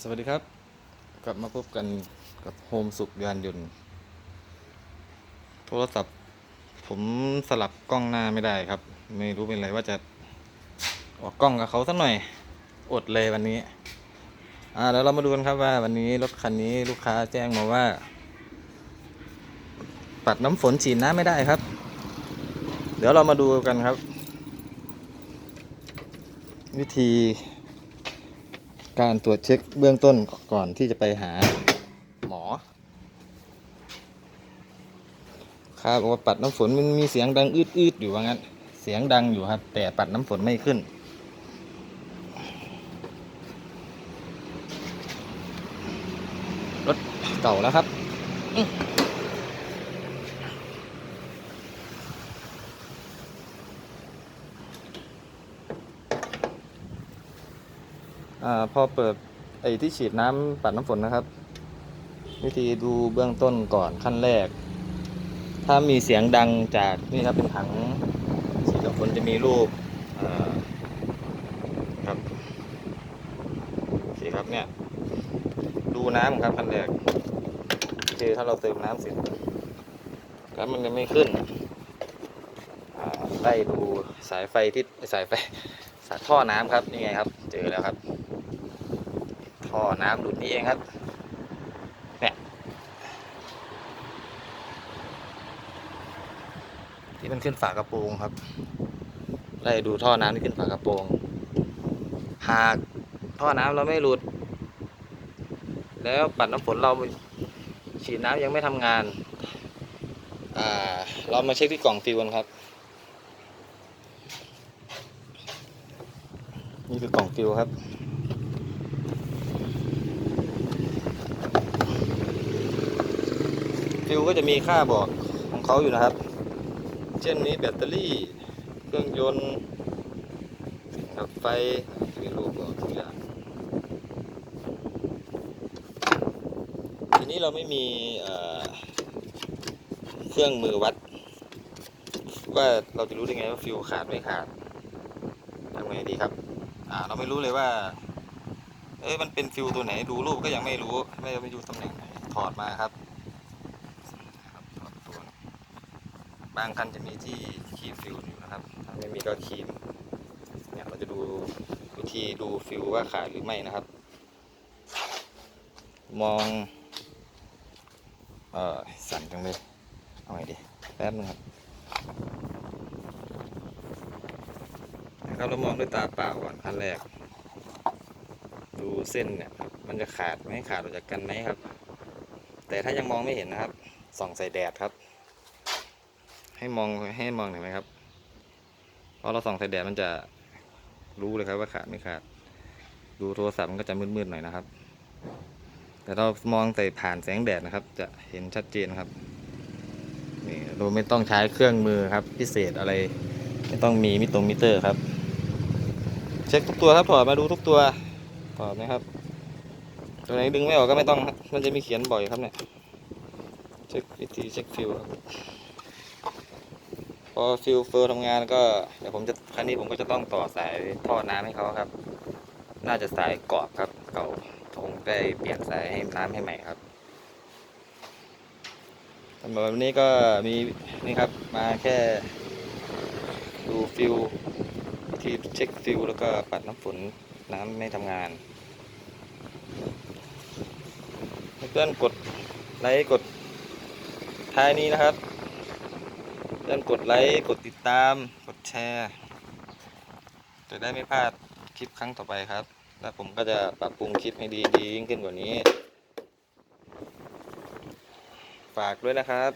สวัสดีครับ กลับมาพบกันกับโฮมสุขยานยนต์โทรศัพท์ ผมสลับกล้องหน้าไม่ได้ครับ ไม่รู้เป็นไรว่าจะออกกล้องกับเขาสักหน่อย อดเลยวันนี้ อ่าแล้วเรามาดูกันครับว่าวันนี้รถคันนี้ลูกค้าแจ้งมาว่า ปัดน้ำฝนฉีดน้ำไม่ได้ครับ เดี๋ยวเรามาดูกันครับ วิธี การตรวจเช็คเบื้องต้นก่อนที่จะไปหาหมอ ครับบอกว่าปัดน้ำฝนมันมีเสียงดังอืดๆอยู่ว่างั้น เสียงดังอยู่ครับ แต่ปัดน้ำฝนไม่ขึ้น รถเก่าแล้วครับ อพอเปิดไอ้ที่ฉีดน้ำปัดน้ำฝนนะครับ วิธีดูเบื้องต้นก่อนขั้นแรก ถ้ามีเสียงดังจากนี่ครับเป็นถังฉีดน้ำฝนจะมีรูปครับโอเครับเนี่ยดูน้ำครับขั้นแรกคือถ้าเราเติมน้ำเสร็จแล้วมันยังไม่ขึ้นไล่ดูสายไฟที่สายไฟสายท่อน้ำครับนี่ไงครับ เจอแล้วครับ ท่อน้ำหลุดนี่เองครับเนี่ยที่มันขึ้นฝากระโปรงครับไล่ดูท่อน้ำที่ขึ้นฝากระโปรง หากท่อน้ำเราไม่หลุด แล้วปัดน้ำฝนเราฉีดน้ำยังไม่ทำงานเรามาเช็คที่กล่องฟิวกันครับ นี่คือกล่องฟิวครับ ฟิวก็จะมีค่าบอกของเขาอยู่นะครับ เช่นนี้แบตเตอรี่ เครื่องยนต์กับไฟมีรูปบอกทุกอย่างทีนี้เราไม่มีเเครื่องมือวัด ว่าเราจะรู้ได้ไงว่าฟิวขาดไม่ขาดทำไงดีครับเราไม่รู้เลยว่า เอ้ยมันเป็นฟิวตัวไหน ดูรูปก็ยังไม่รู้ ไม่รู้ไม่รู้ตำแหน่งไหนถอดมาครับถอดตัว บางคันจะมีที่คีบฟิวอยู่นะครับ ถ้าไม่มีก็คีบเนี่ยเราจะดูวิธีดูฟิวว่าขาดหรือไม่นะครับ มอง เออสั่นจังเลย เอาไงดี แป๊บนึงครับนะครับเรามองด้วยตาเปล่าก่อนขั้นแรก ดูเส้นเนี่ยครับ มันจะขาดไหมขาดออกจากกันไหมครับ แต่ถ้ายังมองไม่เห็นนะครับ ส่องใส่แดดครับ ให้มองให้มองเห็นไหมครับพอเราส่องใส่แดดมันจะรู้เลยครับว่าขาดไม่ขาด ดูโทรศัพท์มันก็จะมืดๆหน่อยนะครับ แต่เรามองใส่ผ่านแสงแดดนะครับ จะเห็นชัดเจนครับนี่เราไม่ต้องใช้เครื่องมือครับ พิเศษอะไรไม่ต้องมีมิตรงมิเตอร์ครับ เช็คทุกตัวครับถอดมาดูทุกตัวถอดนะครับ ตัวไหนดึงไม่ออกก็ไม่ต้อง มันจะมีเขียนบ่อยครับเนี่ย เช็ควิธีเช็คฟิลครับ พอฟิลเฟอร์ทำงานก็เดี๋ยวผมจะครั้นี้ผมก็จะต้องต่อสายท่อน้ำให้เขาครับ น่าจะสายกรอบครับ เก่าคงได้เปลี่ยนสายให้น้ำให้ใหม่ครับสำหรับวันนี้ก็มีนี่ครับมาแค่ดูฟิลวิธีเช็คฟิลแล้วก็ปัดน้ำฝนน้ำไม่ทำงานเพื่อนกดไลค์กดท้ายนี้นะครับ อนกดไลค์ กดติดตาม กดแชร์ จะได้ไม่พลาดคลิปครั้งต่อไปครับ แล้วผมก็จะปรับปรุงคลิปให้ดีดียิ่งขึ้นกว่านี้ ฝากด้วยนะครับ